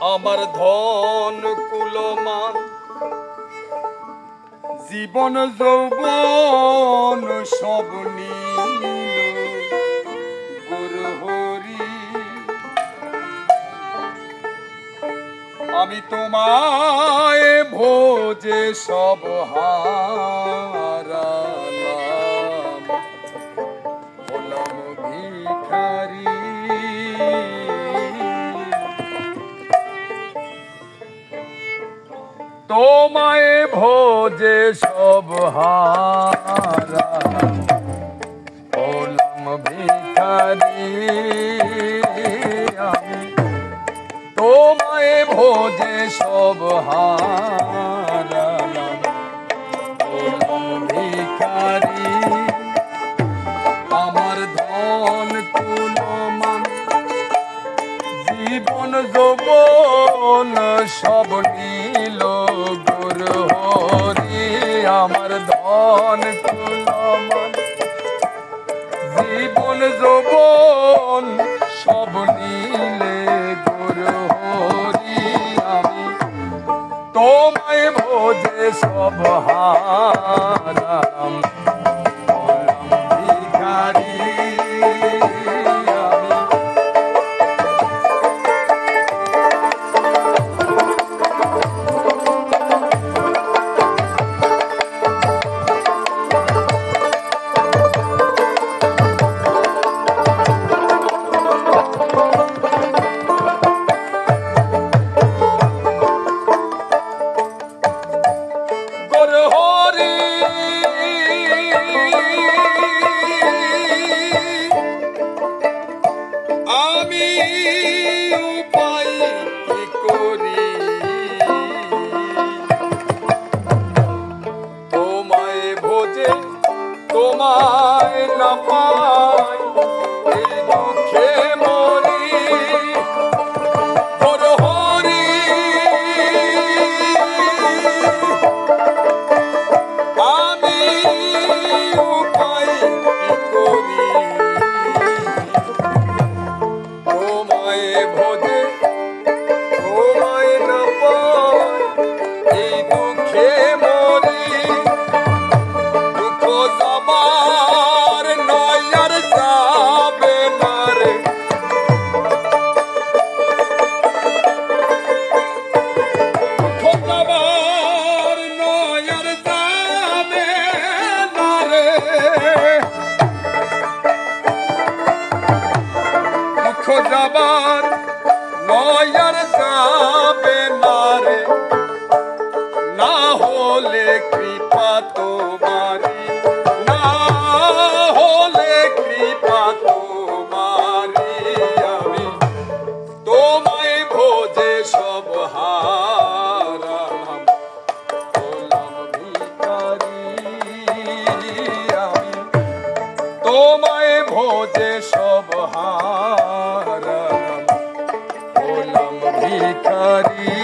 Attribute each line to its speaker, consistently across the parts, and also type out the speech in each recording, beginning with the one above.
Speaker 1: আমার ধন কুলমান। জীবন যৌবন সব নীল। হরি আমি তোমায় ভোজে সব হারা তোমায় ভোজে সব হারা। হলাম ভিখারি আমি তোমায় ভোজে সব হারা। যৌবন সব নীলে হরি আমি। তোমায় ভোজে সব হারাম বাবা হারি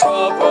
Speaker 1: সব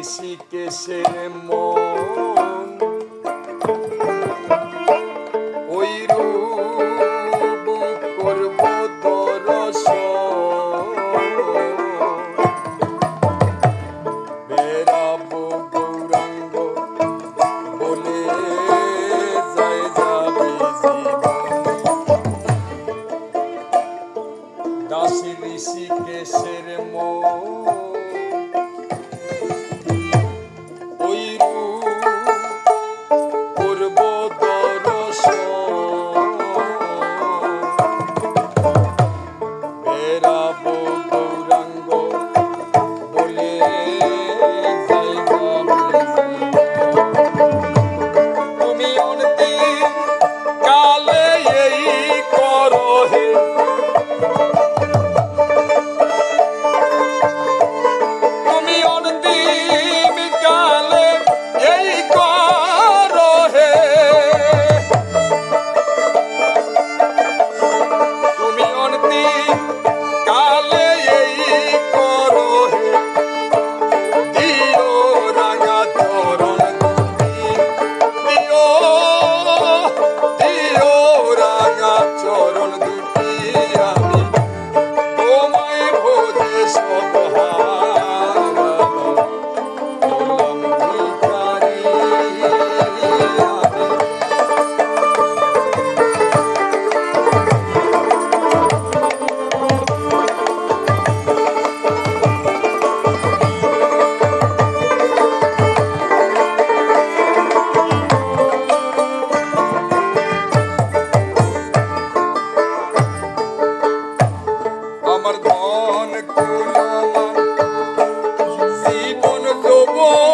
Speaker 1: ঋষিকেশের মন Oh.